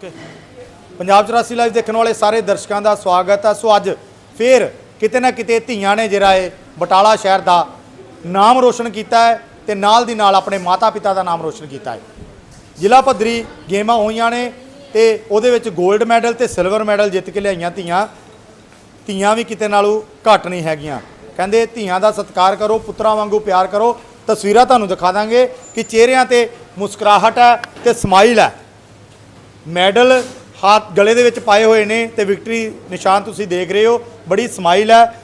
Punjab 84 live ਦੇਖਣ ਵਾਲੇ ਸਾਰੇ ਦਰਸ਼ਕਾਂ ਦਾ ਸਵਾਗਤ ਹੈ ਸੋ ਅੱਜ ਫੇਰ ਕਿਤੇ ਨਾ ਕਿਤੇ ਧੀਆਂ ਨੇ ਜਿਹੜਾ ਹੈ ਬਟਾਲਾ ਸ਼ਹਿਰ ਦਾ ਨਾਮ ਰੋਸ਼ਨ ਕੀਤਾ ਹੈ ਤੇ ਨਾਲ ਦੀ ਨਾਲ ਆਪਣੇ ਮਾਤਾ-ਪਿਤਾ ਦਾ ਨਾਮ ਰੋਸ਼ਨ ਕੀਤਾ ਹੈ। ਜ਼ਿਲ੍ਹਾ ਪੱਧਰੀ ਗੇਮਾਂ ਹੋਈਆਂ ਨੇ ਤੇ ਉਹਦੇ ਵਿੱਚ 골ਡ ਮੈਡਲ ਤੇ ਸਿਲਵਰ ਮੈਡਲ ਜਿੱਤ ਕੇ ਲਿਆਈਆਂ ਧੀਆਂ। ਧੀਆਂ ਵੀ ਕਿਤੇ ਨਾਲੋਂ ਘੱਟ ਨਹੀਂ ਹੈਗੀਆਂ। ਕਹਿੰਦੇ ਧੀਆਂ ਦਾ ਸਤਿਕਾਰ ਕਰੋ, ਪੁੱਤਰਾਂ ਵਾਂਗੂ ਪਿਆਰ ਕਰੋ। ਤਸਵੀਰਾਂ ਤੁਹਾਨੂੰ ਦਿਖਾ ਦਾਂਗੇ ਕਿ ਚਿਹਰਿਆਂ ਤੇ ਮੁਸਕਰਾਹਟ ਹੈ ਤੇ ਸਮਾਈਲ ਹੈ। ਮੈਡਲ ਹੱਥ ਗਲੇ ਦੇ ਵਿੱਚ ਪਾਏ ਹੋਏ ਨੇ ਤੇ ਵਿਕਟਰੀ ਨਿਸ਼ਾਨ ਤੁਸੀਂ ਦੇਖ ਰਹੇ ਹੋ। ਬੜੀ ਸਮਾਈਲ ਹੈ।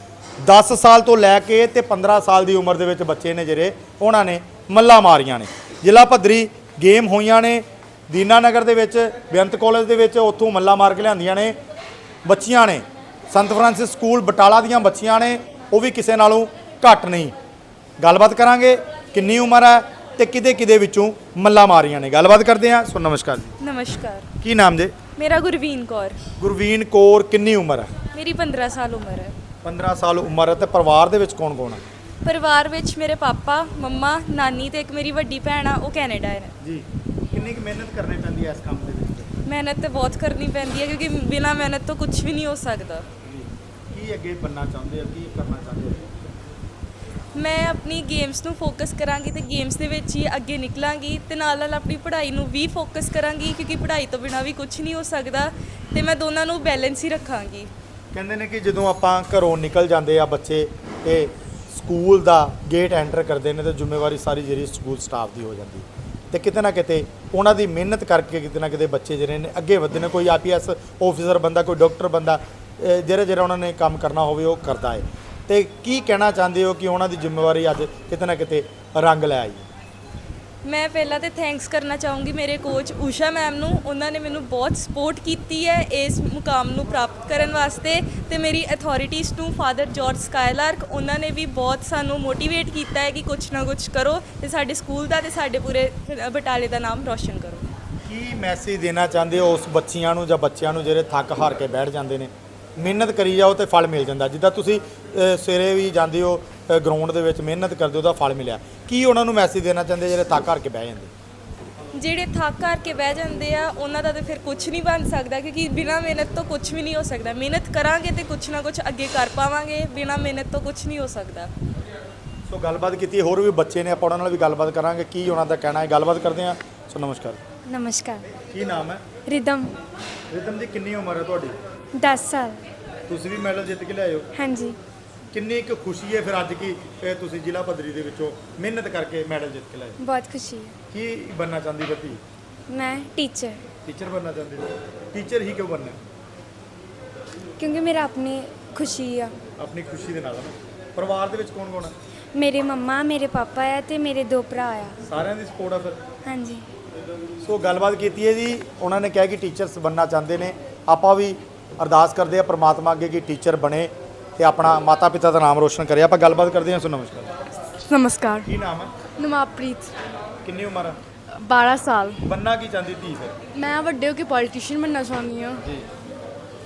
10 ਸਾਲ ਤੋਂ ਲੈ ਕੇ ਤੇ 15 ਸਾਲ ਦੀ ਉਮਰ ਦੇ ਵਿੱਚ ਬੱਚੇ ਨੇ ਜਿਹੜੇ, ਉਹਨਾਂ ਨੇ ਮੱਲਾ ਮਾਰੀਆਂ ਨੇ। ਜ਼ਿਲ੍ਹਾ ਪੱਧਰੀ ਗੇਮ ਹੋਈਆਂ ਨੇ। ਦੀਨਾਨਗਰ ਦੇ ਵਿੱਚ, ਬੇਅੰਤ ਕਾਲਜ ਦੇ ਵਿੱਚ ਉੱਥੋਂ ਮੱਲਾ ਮਾਰ ਕੇ ਲਿਆਂਦੀਆਂ ਨੇ ਬੱਚੀਆਂ ਨੇ। ਸੰਤ ਫਰਾਂਸਿਸ ਸਕੂਲ ਬਟਾਲਾ ਦੀਆਂ ਬੱਚੀਆਂ ਨੇ, ਉਹ ਵੀ ਕਿਸੇ ਨਾਲੋਂ ਘੱਟ ਨਹੀਂ। ਗੱਲਬਾਤ ਕਰਾਂਗੇ ਕਿੰਨੀ ਉਮਰ ਹੈ ਤੇ ਕਿਦੇ ਕਿਦੇ ਵਿੱਚੋਂ ਮੱਲਾ ਮਾਰੀਆਂ ਨੇ। ਗੱਲਬਾਤ ਕਰਦੇ ਹਾਂ। ਸੋ ਨਮਸਕਾਰ ਜੀ। ਨਮਸਕਾਰ। ਕੀ ਨਾਮ ਜੇ? ਮੇਰਾ ਗੁਰਵੀਨ ਕੌਰ। ਗੁਰਵੀਨ ਕੌਰ ਕਿੰਨੀ ਉਮਰ ਹੈ? ਮੇਰੀ 15 ਸਾਲ ਉਮਰ ਹੈ। 15 ਸਾਲ ਉਮਰ ਹੈ ਤੇ ਪਰਿਵਾਰ ਦੇ ਵਿੱਚ ਕੌਣ ਕੌਣ ਹੈ? ਪਰਿਵਾਰ ਵਿੱਚ ਮੇਰੇ ਪਾਪਾ ਮੰਮਾ ਨਾਨੀ ਤੇ ਇੱਕ ਮੇਰੀ ਵੱਡੀ ਭੈਣ ਆ ਉਹ ਕੈਨੇਡਾ ਹੈ। ਜੀ। ਕਿੰਨੀ ਕੁ ਮਿਹਨਤ ਕਰਨੀ ਪੈਂਦੀ ਹੈ ਇਸ ਕੰਮ ਦੇ ਵਿੱਚ? ਮਿਹਨਤ ਤੇ ਬਹੁਤ ਕਰਨੀ ਪੈਂਦੀ ਹੈ ਕਿਉਂਕਿ ਬਿਨਾਂ ਮਿਹਨਤ ਤੋਂ ਕੁਝ ਵੀ ਨਹੀਂ ਹੋ ਸਕਦਾ। ਕੀ ਅੱਗੇ ਬੰਨਾ ਚਾਹੁੰਦੇ ਹੋ? ਕੀ ਕਰਨਾ ਚਾਹੁੰਦੇ ਹੋ? ਮੈਂ ਆਪਣੀ ਗੇਮਸ ਨੂੰ ਫੋਕਸ ਕਰਾਂਗੀ ਤੇ ਗੇਮਸ ਦੇ ਵਿੱਚ ਹੀ ਅੱਗੇ ਨਿਕਲਾਂਗੀ ਤੇ ਨਾਲ ਨਾਲ ਆਪਣੀ ਪੜ੍ਹਾਈ ਨੂੰ ਵੀ ਫੋਕਸ ਕਰਾਂਗੀ ਕਿਉਂਕਿ ਪੜ੍ਹਾਈ ਤੋਂ ਬਿਨਾਂ ਵੀ ਕੁਝ ਨਹੀਂ ਹੋ ਸਕਦਾ ਤੇ ਮੈਂ ਦੋਨਾਂ ਨੂੰ ਬੈਲੈਂਸ ਹੀ ਰੱਖਾਂਗੀ। ਕਹਿੰਦੇ ਨੇ ਕਿ ਜਦੋਂ ਆਪਾਂ ਘਰੋਂ ਨਿਕਲ ਜਾਂਦੇ ਆ ਬੱਚੇ ਤੇ ਸਕੂਲ ਦਾ ਗੇਟ ਐਂਟਰ ਕਰਦੇ ਨੇ ਤੇ ਜ਼ਿੰਮੇਵਾਰੀ ਸਾਰੀ ਜਿਹੜੀ ਸਕੂਲ ਸਟਾਫ ਦੀ ਹੋ ਜਾਂਦੀ ਤੇ ਕਿਤੇ ਨਾ ਕਿਤੇ ਉਹਨਾਂ ਦੀ ਮਿਹਨਤ ਕਰਕੇ ਕਿਤੇ ਨਾ ਕਿਤੇ ਬੱਚੇ ਜਿਹੜੇ ਨੇ ਅੱਗੇ ਵਧਦੇ ਨੇ, ਕੋਈ ਆਈਪੀਐਸ ਆਫੀਸਰ ਬੰਦਾ, ਕੋਈ ਡਾਕਟਰ ਬੰਦਾ ਜਿਹੜਾ ਜਿਹੜਾ ਉਹਨਾਂ ਨੇ ਕੰਮ ਕਰਨਾ ਹੋਵੇ ਉਹ ਕਰਦਾ ਹੈ। ਤੇ ਕੀ ਕਹਿਣਾ ਚਾਹੁੰਦੇ ਹੋ ਕਿ ਉਹਨਾਂ ਦੀ ਜ਼ਿੰਮੇਵਾਰੀ ਅੱਜ ਕਿਤੇ ਨਾ ਕਿਤੇ ਰੰਗ ਲੈ ਆਈ ਮੈਂ ਪਹਿਲਾਂ ਤੇ ਥੈਂਕਸ ਕਰਨਾ ਚਾਹੂੰਗੀ ਮੇਰੇ ਕੋਚ ਊਸ਼ਾ ਮੈਮ ਨੂੰ। ਉਹਨਾਂ ਨੇ ਮੈਨੂੰ ਬਹੁਤ ਸਪੋਰਟ ਕੀਤੀ ਹੈ ਇਸ ਮੁਕਾਮ ਨੂੰ ਪ੍ਰਾਪਤ ਕਰਨ ਵਾਸਤੇ ਤੇ ਮੇਰੀ ਅਥਾਰਟੀਜ਼ ਨੂੰ ਫਾਦਰ ਜਾਰਜ ਸਕਾਈਲਾਰਕ ਉਹਨਾਂ ਨੇ ਵੀ ਬਹੁਤ ਸਾਨੂੰ ਮੋਟੀਵੇਟ ਕੀਤਾ ਹੈ ਕਿ ਕੁਝ ਨਾ ਕੁਝ ਕਰੋ ਤੇ ਸਾਡੇ ਸਕੂਲ ਦਾ ਤੇ ਸਾਡੇ ਪੂਰੇ ਬਟਾਲੇ ਦਾ ਨਾਮ ਰੌਸ਼ਨ ਕਰੋ। ਕੀ ਮੈਸੇਜ ਦੇਣਾ ਚਾਹੁੰਦੇ ਹੋ ਉਸ ਬੱਚੀਆਂ ਨੂੰ ਜਾਂ ਬੱਚਿਆਂ ਨੂੰ ਜਿਹੜੇ ਥੱਕ ਹਾਰ ਕੇ ਬੈਠ ਜਾਂਦੇ ਨੇ? ਮਿਹਨਤ ਕਰੀ ਜਾਓ ਤੇ ਫਲ ਮਿਲ ਜਾਂਦਾ। ਜਿੱਦਾਂ ਤੁਸੀਂ ਸਵੇਰੇ ਵੀ ਜਾਂਦੇ ਹੋ ਗਰਾਊਂਡ ਦੇ ਵਿੱਚ ਮਿਹਨਤ ਕਰਦੇ ਹੋ ਉਹਦਾ ਫਲ ਮਿਲਿਆ। ਕੀ ਉਹਨਾਂ ਨੂੰ ਮੈਸੇਜ ਦੇਣਾ ਚਾਹੁੰਦੇ ਜਿਹੜੇ ਥੱਕ ਹਾਰ ਕੇ ਬਹਿ ਜਾਂਦੇ? ਜਿਹੜੇ ਥੱਕ ਹਾਰ ਕੇ ਬਹਿ ਜਾਂਦੇ ਆ ਉਹਨਾਂ ਦਾ ਤੇ ਫਿਰ ਕੁਝ ਨਹੀਂ ਬਣ ਸਕਦਾ ਕਿਉਂਕਿ ਬਿਨਾਂ ਮਿਹਨਤ ਤੋਂ ਕੁਝ ਵੀ ਨਹੀਂ ਹੋ ਸਕਦਾ। ਮਿਹਨਤ ਕਰਾਂਗੇ ਤੇ ਕੁਝ ਨਾ ਕੁਝ ਅੱਗੇ ਕਰ ਪਾਵਾਂਗੇ ਬਿਨਾਂ ਮਿਹਨਤ ਤੋਂ ਕੁਝ ਨਹੀਂ ਹੋ ਸਕਦਾ। ਸੋ ਗੱਲਬਾਤ ਕੀਤੀ ਹੋਰ ਵੀ ਬੱਚੇ ਨੇ ਆਪਾਂ ਉਹਨਾਂ ਨਾਲ ਵੀ ਗੱਲਬਾਤ ਕਰਾਂਗੇ ਕੀ ਉਹਨਾਂ ਦਾ ਕਹਿਣਾ ਹੈ ਗੱਲਬਾਤ ਕਰਦੇ ਹਾਂ। ਸੋ ਨਮਸਕਾਰ। ਨਮਸਕਾਰ। ਕੀ ਨਾਮ ਹੈ? ਰਿਦਮ। ਰਿਦਮ ਦੀ ਕਿੰਨੀ ਉਮਰ ਹੈ ਤੁਹਾਡੀ? 10 ਸਾਲ। ਤੁਸੀਂ ਵੀ ਮੈਡਲ ਜਿੱਤ ਕੇ ਲਿਆਏ ਹੋ। ਹਾਂਜੀ। ਕਿੰਨੀ ਕੁ ਖੁਸ਼ੀ ਹੈ ਫਿਰ ਅੱਜ ਕੀ ਇਹ ਤੁਸੀਂ ਜ਼ਿਲ੍ਹਾ ਪੱਧਰੀ ਦੇ ਵਿੱਚੋਂ ਮਿਹਨਤ ਕਰਕੇ ਮੈਡਲ ਜਿੱਤ ਕੇ ਲਿਆਏ? ਬਹੁਤ ਖੁਸ਼ੀ ਹੈ। ਕੀ ਬੰਨਾ ਚਾਹੁੰਦੀ ਬੱਤੀ? ਮੈਂ ਟੀਚਰ। ਟੀਚਰ ਬਣਨਾ ਚਾਹੁੰਦੇ ਹੋ ਟੀਚਰ ਹੀ ਕਿਉਂ ਬਣਨਾ? ਕਿਉਂਕਿ ਮੇਰਾ ਆਪਣੀ ਖੁਸ਼ੀ ਆ। ਆਪਣੀ ਖੁਸ਼ੀ ਦੇ ਨਾਲ। ਪਰਿਵਾਰ ਦੇ ਵਿੱਚ ਕੌਣ ਕੌਣ ਹੈ ਮੇਰੇ ਮੰਮਾ ਮੇਰੇ ਪਾਪਾ ਆ ਤੇ ਮੇਰੇ ਦੋ ਭਰਾ ਆ। ਸਾਰਿਆਂ ਦੀ ਸਪੋਰਟ ਆ ਫਿਰ। ਹਾਂਜੀ। ਸੋ ਗੱਲਬਾਤ ਕੀਤੀ ਹੈ ਜੀ। ਉਹਨਾਂ ਨੇ ਕਿਹਾ ਕਿ ਟੀਚਰਸ ਬਣਨਾ ਚਾਹੁੰਦੇ ਨੇ। ਆਪਾਂ ਵੀ ਅਰਦਾਸ ਕਰਦੇ ਆ ਪ੍ਰਮਾਤਮਾ ਅੱਗੇ ਕਿ ਟੀਚਰ ਬਣੇ ਤੇ ਆਪਣਾ ਮਾਤਾ ਪਿਤਾ ਦਾ ਨਾਮ ਰੋਸ਼ਨ ਕਰੇ। ਆਪਾਂ ਗੱਲਬਾਤ ਕਰਦੇ ਹਾਂ ਸੋ ਨਮਸਕਾਰ। ਨਮਸਕਾਰ। ਕੀ ਨਾਮ ਹੈ ਨਮਾਪ੍ਰੀਤ ਕਿੰਨੀ ਉਮਰ ਹੈ 12 ਸਾਲ। ਬੰਨਾ ਕੀ ਚਾਹੁੰਦੀ ਧੀ ਫਿਰ? ਮੈਂ ਵੱਡੇ ਹੋ ਕੇ ਪੋਲੀਟੀਸ਼ੀਅਨ ਬਣਨਾ ਚਾਹੁੰਦੀ ਹਾਂ। ਜੀ।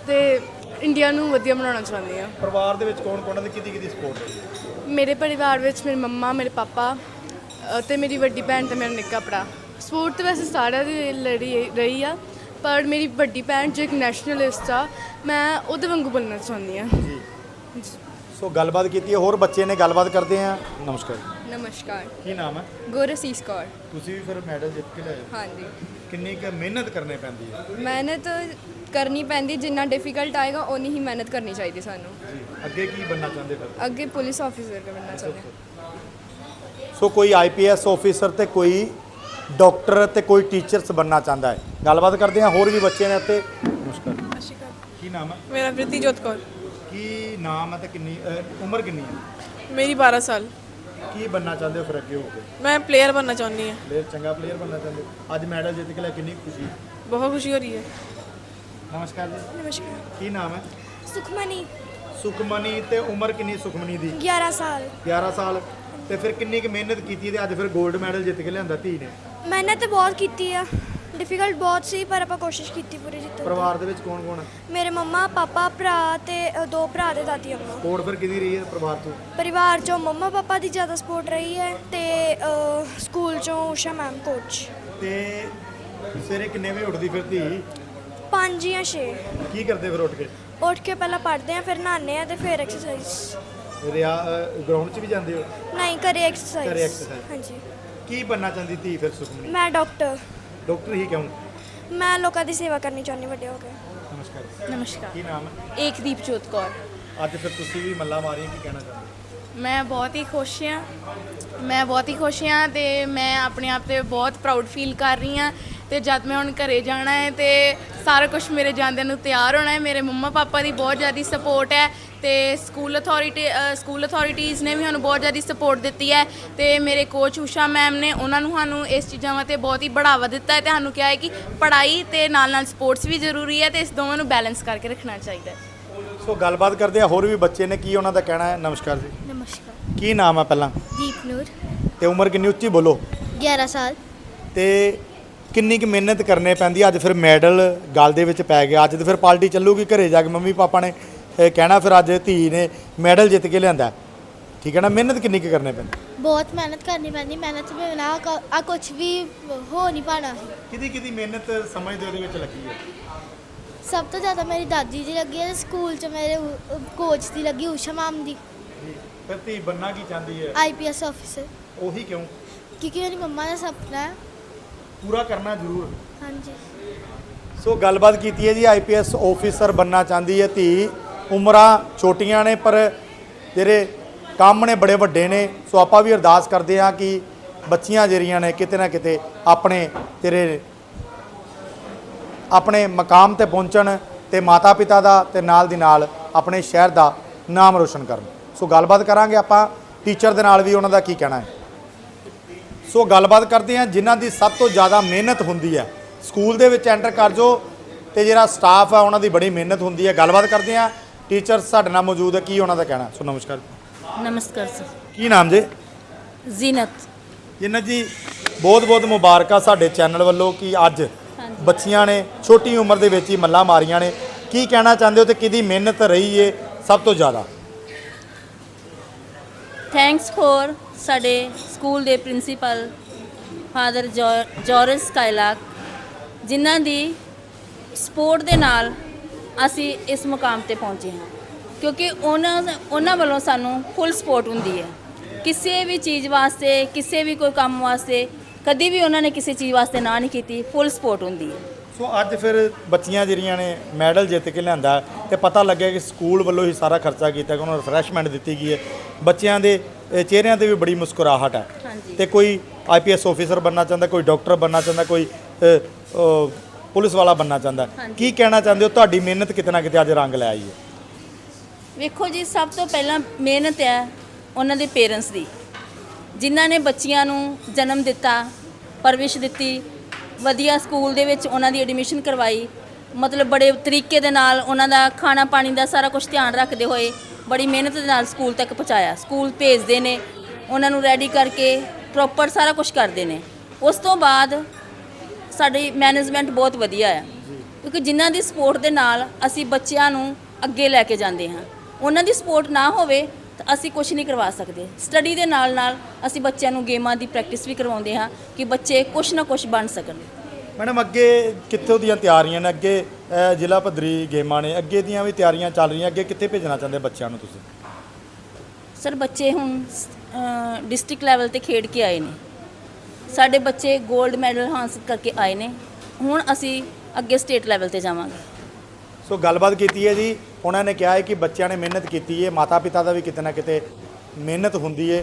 ਤੇ ਇੰਡੀਆ ਨੂੰ ਵਧੀਆ ਬਣਾਉਣਾ ਚਾਹੁੰਦੀ ਹਾਂ। ਪਰਿਵਾਰ ਦੇ ਵਿੱਚ ਕੌਣ ਕੌਣ ਹੈ ਤੇ ਕਿਹਦੀ ਕਿਹਦੀ ਸਪੋਰਟ ਹੈ? ਮੇਰੇ ਪਰਿਵਾਰ ਵਿੱਚ ਮੇਰੀ ਮੰਮਾ ਮੇਰੇ ਪਾਪਾ ਅ, ਤੇ ਮੇਰੀ ਵੱਡੀ ਭੈਣ ਤੇ ਮੇਰਾ ਨਿੱਕਾ ਭਰਾ। ਸਪੋਰਟ ਤੇ ਵੈਸੇ ਸਾਰਿਆਂ ਦੀ ਲੜੀ ਰਹੀ ਆ। ਪਰ ਮੇਰੀ ਵੱਡੀ ਭੈਣ ਜੋ ਇੱਕ ਨੈਸ਼ਨਲਿਸਟ ਆ ਮੈਂ ਉਹਦੇ ਵਾਂਗੂ ਬਣਨਾ ਚਾਹੁੰਦੀ ਜੀ। ਸੋ ਗੱਲਬਾਤ ਕੀਤੀ ਹੈ ਹੋਰ ਬੱਚੇ ਨੇ ਗੱਲਬਾਤ ਕਰਦੇ ਆ ਨਮਸਕਾਰ। ਨਮਸਕਾਰ। ਕੀ ਨਾਮ ਹੈ? ਗੁਰਸੀਸ ਕੌਰ। ਤੁਸੀਂ ਵੀ ਫਿਰ ਮੈਡਲ ਜਿੱਤ ਕੇ ਲਿਆਏ। ਹਾਂਜੀ। ਕਿੰਨੀ ਕੁ ਮਿਹਨਤ ਕਰਨੀ ਪੈਂਦੀ ਹੈ? ਮਿਹਨਤ ਕਰਨੀ ਪੈਂਦੀ ਜਿੰਨਾ ਡਿਫਿਕਲਟ ਆਏਗਾ ਓਨੀ ਹੀ ਮਿਹਨਤ ਕਰਨੀ ਚਾਹੀਦੀ ਸਾਨੂੰ। ਜੀ। ਅੱਗੇ ਕੀ ਬਣਨਾ ਚਾਹੁੰਦੇ ਫਿਰ? ਅੱਗੇ ਪੁਲਿਸ ਆਫੀਸਰ ਬਣਨਾ ਚਾਹੁੰਦੇ। ਸੋ ਕੋਈ ਆਈਪੀਐਸ ਆਫੀਸਰ ਤੇ ਕੋਈ ਡਾਕਟਰ ਤੇ ਕੋਈ ਟੀਚਰਸ ਬਣਨਾ ਚਾਹੁੰਦਾ ਹੈ। ਗੱਲਬਾਤ ਕਰਦੇ ਹਾਂ ਹੋਰ ਵੀ ਬੱਚੇ ਨੇ ਇੱਥੇ ਨਮਸਕਾਰ। ਕੀ ਨਾਮ ਹੈ? ਮੇਰਾ ਪ੍ਰੀਤੀਜੋਤ ਕੌਰ। ਕੀ ਨਾਮ ਹੈ ਤੇ ਕਿੰਨੀ ਅਹ, ਉਮਰ ਕਿੰਨੀ ਹੈ? ਮੇਰੀ 12 ਸਾਲ। ਕੀ ਬਣਨਾ ਚਾਹੁੰਦੇ ਹੋ ਫਿਰ ਅੱਗੇ ਹੋ ਕੇ? ਮੈਂ ਪਲੇਅਰ ਬਣਨਾ ਚਾਹੁੰਦੀ ਹਾਂ। ਪਲੇਅਰ ਚੰਗਾ ਪਲੇਅਰ ਬਣਨਾ ਚਾਹੁੰਦੇ ਹੋ? ਅੱਜ ਮੈਡਲ ਜਿੱਤ ਕੇ ਲੈ ਕਿੰਨੀ ਖੁਸ਼ੀ? ਬਹੁਤ ਖੁਸ਼ੀ ਹੋ ਰਹੀ ਹੈ। ਨਮਸਕਾਰ ਜੀ। ਨਮਸਕਾਰ। ਕੀ ਨਾਮ ਹੈ? ਸੁਖਮਨੀ। ਸੁਖਮਨੀ ਤੇ ਉਮਰ ਕਿੰਨੀ ਸੁਖਮਨੀ ਦੀ? 11 ਸਾਲ। 11 ਸਾਲ। ਤੇ ਫਿਰ ਕਿੰਨੀ ਕੁ ਮਿਹਨਤ ਕੀਤੀ ਤੇ ਅੱਜ ਫਿਰ 골ਡ ਮੈਡਲ ਜਿੱਤ ਕੇ ਲਿਆਂਦਾ ਧੀ ਨੇ। ਮਿਹਨਤ ਬਹੁਤ ਕੀਤੀ ਆ। ਡਿਫਿਕਲਟ ਬਹੁਤ ਸੀ ਪਰ ਆਪਾਂ ਕੋਸ਼ਿਸ਼ ਕੀਤੀ ਪੂਰੀ ਜਿੱਤਣ ਦੀ। ਪਰਿਵਾਰ ਦੇ ਵਿੱਚ ਕੌਣ ਕੌਣ ਮੇਰੇ ਮੰਮਾ ਪਾਪਾ ਭਰਾ ਤੇ ਅ, ਦੋ ਭਰਾ ਤੇ ਦਾਦੀ ਅੰਮਾ। ਸਪੋਰਟ ਫਿਰ ਕਿਹਦੀ ਰਹੀ ਹੈ ਪਰਿਵਾਰ ਤੋਂ ਪਰਿਵਾਰ ਚੋਂ ਮੰਮਾ ਪਾਪਾ ਦੀ ਜ਼ਿਆਦਾ ਸਪੋਰਟ ਰਹੀ ਹੈ ਤੇ ਅ, ਸਕੂਲ ਚੋਂ ਊਸ਼ਾ ਮੈਮ ਕੋਚ ਤੇ ਸਵੇਰੇ ਕਿੰਨੇ ਵਜੇ ਉੱਠਦੀ ਫਿਰ ਧੀ? ਪੰਜ ਜਾਂ 6 ਕੀ ਕਰਦੇ ਫਿਰ ਉੱਠ ਕੇ? ਉੱਠ ਕੇ ਪਹਿਲਾਂ ਪੜ੍ਹਦੇ ਆ ਫਿਰ ਨਹਾਉਂਦੇ ਆ ਤੇ ਫਿਰ ਐਕਸਰਸਾਈਜ਼ ਰਿਆ ਗਰਾਊਂਡ 'ਚ ਵੀ ਜਾਂਦੇ ਹੋ? ਨਹੀਂ ਘਰੇ ਐਕਸਰਸਾਈਜ਼ ਘਰੇ exercise। ਹਾਂਜੀ। ਕੀ ਬੰਨਾ ਚਾਹੁੰਦੀ ਧੀ ਫਿਰ ਸੁਖਮਨੀ? ਮੈਂ ਡਾਕਟਰ ਡਾਕਟਰ ਹੀ ਕਿਉਂ? ਮੈਂ ਲੋਕਾਂ ਦੀ ਸੇਵਾ ਕਰਨੀ ਚਾਹੁੰਦੀ ਵੱਡੇ ਹੋ ਕੇ। ਨਮਸਕਾਰ। ਨਮਸਕਾਰ। ਕੀ ਨਾਮ? ਹੈ ਏਕਦੀਪ ਜੋਤ ਕੌਰ। ਅੱਜ ਫਿਰ ਤੁਸੀਂ ਵੀ ਮੱਲਾ ਮਾਰੀ ਕੀ ਕਹਿਣਾ ਚਾਹੁੰਦੇ ਮੈਂ ਬਹੁਤ ਹੀ ਖੁਸ਼ ਹਾਂ। ਮੈਂ ਬਹੁਤ ਹੀ ਖੁਸ਼ ਹਾਂ ਤੇ ਮੈਂ ਆਪਣੇ ਆਪ ਤੇ ਬਹੁਤ ਪ੍ਰਾਊਡ ਫੀਲ ਕਰ ਰਹੀ ਹਾਂ ਤੇ ਜਦ ਮੈਂ ਹੁਣ ਘਰੇ ਜਾਣਾ ਹੈ ਤੇ ਸਾਰਾ ਕੁਝ ਮੇਰੇ ਜਾਂਦਿਆਂ ਨੂੰ ਤਿਆਰ ਹੋਣਾ ਹੈ ਮੇਰੇ ਮੰਮਾ ਪਾਪਾ ਦੀ ਬਹੁਤ ਜ਼ਿਆਦਾ ਸਪੋਰਟ ਹੈ ਤੇ ਸਕੂਲ ਅਥਾਰਟੀ ਸਕੂਲ ਅਥਾਰਟੀਜ਼ ਨੇ ਵੀ ਸਾਨੂੰ ਬਹੁਤ ਜ਼ਿਆਦਾ ਸਪੋਰਟ ਦਿੱਤੀ ਹੈ ਤੇ ਮੇਰੇ ਕੋਚ ਊਸ਼ਾ ਮੈਮ ਨੇ ਉਹਨਾਂ ਨੂੰ ਸਾਨੂੰ ਇਸ ਚੀਜ਼ਾਂ ਵਾਸਤੇ ਬਹੁਤ ਹੀ ਬੜਾਵਾ ਦਿੱਤਾ ਹੈ ਤੇ ਸਾਨੂੰ ਕਿਹਾ ਹੈ ਕਿ ਪੜ੍ਹਾਈ ਤੇ ਨਾਲ ਨਾਲ ਸਪੋਰਟਸ ਵੀ ਜ਼ਰੂਰੀ ਹੈ ਤੇ ਇਸ ਦੋਵਾਂ ਨੂੰ ਬੈਲੈਂਸ ਕਰਕੇ ਰੱਖਣਾ ਚਾਹੀਦਾ ਹੈ। ਸੋ ਗੱਲਬਾਤ ਕਰਦੇ ਆ ਹੋਰ ਵੀ ਬੱਚੇ ਨੇ ਕੀ ਉਹਨਾਂ ਦਾ ਕਹਿਣਾ ਹੈ? ਨਮਸਕਾਰ ਜੀ। ਨਮਸਕਾਰ। ਕੀ ਨਾਮ ਹੈ ਪਹਿਲਾਂ? ਦੀਪ ਨੂਰ। ਤੇ ਉਮਰ ਕਿੰਨੀ ਉੱਚੀ ਬੋਲੋ? 11 ਸਾਲ। ਤੇ ਕਿੰਨੀ ਕੁ ਮਿਹਨਤ ਕਰਨੇ ਪੈਂਦੀ? ਅੱਜ ਫਿਰ ਮੈਡਲ ਗਲ ਦੇ ਵਿੱਚ ਪੈ ਗਿਆ। ਅੱਜ ਤੇ ਫਿਰ ਪਾਰਟੀ ਚੱਲੂਗੀ ਘਰੇ ਜਾ ਕੇ। ਮੰਮੀ ਪਾਪਾ ਨੇ ਇਹ ਕਹਿਣਾ ਫਿਰ ਅੱਜ ਧੀ ਨੇ ਮੈਡਲ ਜਿੱਤ ਕੇ ਲਿਆਂਦਾ। ਠੀਕ ਹੈ ਨਾ? ਮਿਹਨਤ ਕਿੰਨੀ ਕੁ ਕਰਨੇ ਪੈਂਦੀ? ਬਹੁਤ ਮਿਹਨਤ ਕਰਨੀ ਪੈਂਦੀ। ਮਿਹਨਤ ਬਿਨਾ ਆ ਕੁਝ ਵੀ ਹੋ ਨਹੀਂ ਪਾਣਾ। ਕਿਹਦੀ ਕਿਹਦੀ ਮਿਹਨਤ ਸਮਝਦੇ ਉਹਦੇ ਵਿੱਚ ਲੱਗੀ ਹੈ ਸਭ ਤੋਂ ਜ਼ਿਆਦਾ ਮੇਰੀ ਦਾਦੀ ਦੀ ਲੱਗੀ ਹੈ ਸਕੂਲ 'ਚ ਮੇਰੇ ਕੋਚ ਦੀ ਲੱਗੀ ਊਸ਼ਾ ਮੈਮ ਦੀ। ਫਿਰ ਧੀ ਬੰਨਾ ਕੀ ਚਾਹੁੰਦੀ ਹੈ? ਆਈਪੀਐਸ ਆਫੀਸਰ ਉਹੀ ਕਿਉਂ? ਕਿਉਂਕਿ ਮੇਰੀ ਮੰਮਾ ਦਾ ਸੁਪਨਾ ਹੈ ਪੂਰਾ ਕਰਨਾ ਜ਼ਰੂਰ। ਹਾਂਜੀ। ਸੋ ਗੱਲਬਾਤ ਕੀਤੀ ਹੈ ਜੀ ਆਈਪੀਐਸ ਆਫੀਸਰ ਬੰਨਾ ਚਾਹੁੰਦੀ ਹੈ ਧੀ। ਉਮਰਾਂ ਛੋਟੀਆਂ ਨੇ ਪਰ ਜਿਹੜੇ ਕੰਮ ਨੇ ਬੜੇ ਵੱਡੇ ਨੇ। ਸੋ ਆਪਾਂ ਵੀ ਅਰਦਾਸ ਕਰਦੇ ਹਾਂ ਕਿ ਬੱਚੀਆਂ ਜਿਹੜੀਆਂ ਨੇ ਕਿਤੇ ਨਾ ਕਿਤੇ ਆਪਣੇ ਤੇਰੇ ਆਪਣੇ ਮਕਾਮ ਤੇ ਪਹੁੰਚਣ ਤੇ ਮਾਤਾ ਪਿਤਾ ਦਾ ਤੇ ਨਾਲ ਦੀ ਨਾਲ ਆਪਣੇ ਸ਼ਹਿਰ ਦਾ ਨਾਮ ਰੋਸ਼ਨ ਕਰਨ। ਸੋ ਗੱਲਬਾਤ ਕਰਾਂਗੇ ਆਪਾਂ। ਟੀਚਰ ਦੇ ਨਾਲ ਵੀ ਉਹਨਾਂ ਦਾ ਕੀ ਕਹਿਣਾ ਹੈ? ਸੋ ਗੱਲਬਾਤ ਕਰਦੇ ਹਾਂ ਜਿਨ੍ਹਾਂ ਦੀ ਸਭ ਤੋਂ ਜ਼ਿਆਦਾ ਮਿਹਨਤ ਹੁੰਦੀ ਹੈ। ਸਕੂਲ ਦੇ ਵਿੱਚ ਐਂਟਰ ਕਰ ਜੋ ਤੇ ਜਿਹੜਾ ਸਟਾਫ ਹੈ ਉਹਨਾਂ ਦੀ ਬੜੀ ਮਿਹਨਤ ਹੁੰਦੀ ਹੈ। ਗੱਲਬਾਤ ਕਰਦੇ ਹਾਂ। ਟੀਚਰ ਸਾਡੇ ਨਾਲ ਮੌਜੂਦ ਹੈ। ਕੀ ਉਹਨਾਂ ਦਾ ਕਹਿਣਾ? ਸੋ ਨਮਸਕਾਰ। ਨਮਸਕਾਰ ਸਰ। ਕੀ ਨਾਮ ਜੀ? ਜ਼ੀਨਤ। ਜਿਨ੍ਹਾਂ ਜੀ ਬਹੁਤ ਬਹੁਤ ਮੁਬਾਰਕਾਂ ਸਾਡੇ ਚੈਨਲ ਵੱਲੋਂ ਕਿ ਅੱਜ ਬੱਚੀਆਂ ਨੇ ਛੋਟੀ ਉਮਰ ਦੇ ਵਿੱਚ ਹੀ ਮੱਲਾਂ ਮਾਰੀਆਂ ਨੇ। ਕੀ ਕਹਿਣਾ ਚਾਹੁੰਦੇ ਹੋ ਤੇ ਕਿਹਦੀ ਮਿਹਨਤ ਰਹੀ ਏ ਸਭ ਤੋਂ ਜ਼ਿਆਦਾ? ਥੈਂਕਸ ਫੋਰ ਸਾਡੇ ਸਕੂਲ ਦੇ ਪ੍ਰਿੰਸੀਪਲ ਫਾਦਰ ਜੋਰਜ ਕਾਇਲਾਕ ਜਿਨ੍ਹਾਂ ਦੀ ਸਪੋਰਟ ਦੇ ਨਾਲ ਅਸੀਂ ਇਸ ਮੁਕਾਮ ਤੇ ਪਹੁੰਚੇ ਹਾਂ। ਕਿਉਂਕਿ ਉਹਨਾਂ ਉਹਨਾਂ ਵੱਲੋਂ ਸਾਨੂੰ ਫੁੱਲ ਸਪੋਰਟ ਹੁੰਦੀ ਹੈ। ਕਿਸੇ ਵੀ ਚੀਜ਼ ਵਾਸਤੇ, ਕਿਸੇ ਵੀ ਕੋਈ ਕੰਮ ਵਾਸਤੇ, ਕਦੀ ਵੀ ਉਹਨਾਂ ਨੇ ਕਿਸੇ ਚੀਜ਼ ਵਾਸਤੇ ਨਾ ਨਹੀਂ ਕੀਤੀ ਫੁੱਲ ਸਪੋਰਟ ਹੁੰਦੀ ਹੈ। ਸੋ ਅੱਜ ਫਿਰ ਬੱਚੀਆਂ ਜਿਹੜੀਆਂ ਨੇ ਮੈਡਲ ਜਿੱਤ ਕੇ ਲਿਆਂਦਾ ਤੇ ਪਤਾ ਲੱਗਿਆ ਕਿ ਸਕੂਲ ਵੱਲੋਂ ਹੀ ਸਾਰਾ ਖਰਚਾ ਕੀਤਾ ਕਿ ਉਹਨਾਂ ਨੂੰ ਰਿਫਰੈਸ਼ਮੈਂਟ ਦਿੱਤੀ ਗਈ ਹੈ। ਬੱਚਿਆਂ ਦੇ ਚਿਹਰਿਆਂ ਤੇ ਵੀ ਬੜੀ ਮੁਸਕਰਾਹਟ ਹੈ। ਤੇ ਕੋਈ ਆਈਪੀਐਸ ਆਫੀਸਰ ਬੰਨਾ ਚਾਹੁੰਦਾ ਕੋਈ ਡਾਕਟਰ ਬੰਨਾ ਚਾਹੁੰਦਾ ਕੋਈ ਅ, ਅ, ਪੁਲਿਸ ਵਾਲਾ ਬੰਨਾ ਚਾਹੁੰਦਾ। ਕੀ ਕਹਿਣਾ ਚਾਹੁੰਦੇ ਹੋ? ਤੁਹਾਡੀ ਮਿਹਨਤ ਕਿਤੇ ਨਾ ਕਿਤੇ ਅੱਜ ਰੰਗ ਲੈ ਆਈ ਹੈ? ਵੇਖੋ ਜੀ ਸਭ ਤੋਂ ਪਹਿਲਾਂ ਮਿਹਨਤ ਹੈ ਉਹਨਾਂ ਦੇ ਪੇਰੈਂਟਸ ਦੀ। ਜਿਨ੍ਹਾਂ ਨੇ ਬੱਚੀਆਂ ਨੂੰ ਜਨਮ ਦਿੱਤਾ ਪਰਵਿਸ਼ ਦਿੱਤੀ ਵਧੀਆ ਸਕੂਲ ਦੇ ਵਿੱਚ ਉਹਨਾਂ ਦੀ ਐਡਮਿਸ਼ਨ ਕਰਵਾਈ। ਮਤਲਬ ਬੜੇ ਤਰੀਕੇ ਦੇ ਨਾਲ ਉਹਨਾਂ ਦਾ ਖਾਣਾ ਪਾਣੀ ਦਾ ਸਾਰਾ ਕੁਝ ਧਿਆਨ ਰੱਖਦੇ ਹੋਏ ਬੜੀ ਮਿਹਨਤ ਦੇ ਨਾਲ ਸਕੂਲ ਤੱਕ ਪਹੁੰਚਾਇਆ। ਸਕੂਲ ਭੇਜਦੇ ਨੇ, ਉਹਨਾਂ ਨੂੰ ਰੈਡੀ ਕਰਕੇ ਪ੍ਰੋਪਰ ਸਾਰਾ ਕੁਝ ਕਰਦੇ ਨੇ। ਉਸ ਤੋਂ ਬਾਅਦ ਸਾਡੀ ਮੈਨੇਜਮੈਂਟ ਬਹੁਤ ਵਧੀਆ ਆ। ਕਿਉਂਕਿ ਜਿਨ੍ਹਾਂ ਦੀ ਸਪੋਰਟ ਦੇ ਨਾਲ ਅਸੀਂ ਬੱਚਿਆਂ ਨੂੰ ਅੱਗੇ ਲੈ ਕੇ ਜਾਂਦੇ ਹਾਂ। ਉਹਨਾਂ ਦੀ ਸਪੋਰਟ ਨਾ ਹੋਵੇ ਤਾਂ ਅਸੀਂ ਕੁਝ ਨਹੀਂ ਕਰਵਾ ਸਕਦੇ। ਸਟੱਡੀ ਦੇ ਨਾਲ ਨਾਲ ਅਸੀਂ ਬੱਚਿਆਂ ਨੂੰ ਗੇਮਾਂ ਦੀ ਪ੍ਰੈਕਟਿਸ ਵੀ ਕਰਵਾਉਂਦੇ ਹਾਂ ਕਿ ਬੱਚੇ ਕੁਝ ਨਾ ਕੁਝ ਬਣ ਸਕਣ। ਮੈਡਮ ਅੱਗੇ ਕਿੱਥੋਂ ਦੀਆਂ ਤਿਆਰੀਆਂ ਨੇ? ਅੱਗੇ ਜ਼ਿਲ੍ਹਾ ਪੱਧਰੀ ਗੇਮਾਂ ਨੇ। ਅੱਗੇ ਦੀਆਂ ਵੀ ਤਿਆਰੀਆਂ ਚੱਲ ਰਹੀਆਂ। ਅੱਗੇ ਕਿੱਥੇ ਭੇਜਣਾ ਚਾਹੁੰਦੇ ਬੱਚਿਆਂ ਨੂੰ ਤੁਸੀਂ? ਸਰ ਬੱਚੇ ਹੁਣ ਡਿਸਟ੍ਰਿਕਟ ਲੈਵਲ ਤੇ ਖੇਡ ਕੇ ਆਏ ਨੇ। ਸਾਡੇ ਬੱਚੇ 골ਡ ਮੈਡਲ ਹਾਸਲ ਕਰਕੇ ਆਏ ਨੇ। ਹੁਣ ਅਸੀਂ ਅੱਗੇ ਸਟੇਟ ਲੈਵਲ ਤੇ ਜਾਵਾਂਗੇ। ਸੋ ਗੱਲਬਾਤ ਕੀਤੀ ਹੈ ਜੀ। ਉਹਨਾਂ ਨੇ ਕਿਹਾ ਹੈ ਕਿ ਬੱਚਿਆਂ ਨੇ ਮਿਹਨਤ ਕੀਤੀ ਹੈ। ਮਾਤਾ ਪਿਤਾ ਦਾ ਵੀ ਕਿਤੇ ਨਾ ਕਿਤੇ ਮਿਹਨਤ ਹੁੰਦੀ ਹੈ।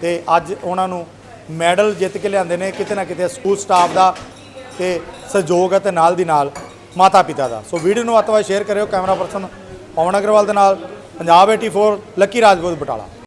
ਤੇ ਅੱਜ ਉਹਨਾਂ ਨੂੰ ਮੈਡਲ ਜਿੱਤ ਕੇ ਲਿਆਂਦੇ ਨੇ ਕਿਤੇ ਨਾ ਕਿਤੇ ਸਕੂਲ ਸਟਾਫ ਦਾ ਤੇ ਸਹਿਯੋਗ ਹੈ ਤੇ ਨਾਲ ਦੀ ਨਾਲ ਮਾਤਾ ਪਿਤਾ ਦਾ। ਸੋ ਵੀਡੀਓ ਨੂੰ ਵੱਧ ਸ਼ੇਅਰ ਕਰਿਓ। ਕੈਮਰਾ ਪਰਸਨ ਪਵਨ ਅਗਰਵਾਲ ਦੇ ਨਾਲ ਪੰਜਾਬ 84 ਲੱਕੀ ਰਾਜਪੂਤ ਬਟਾਲਾ।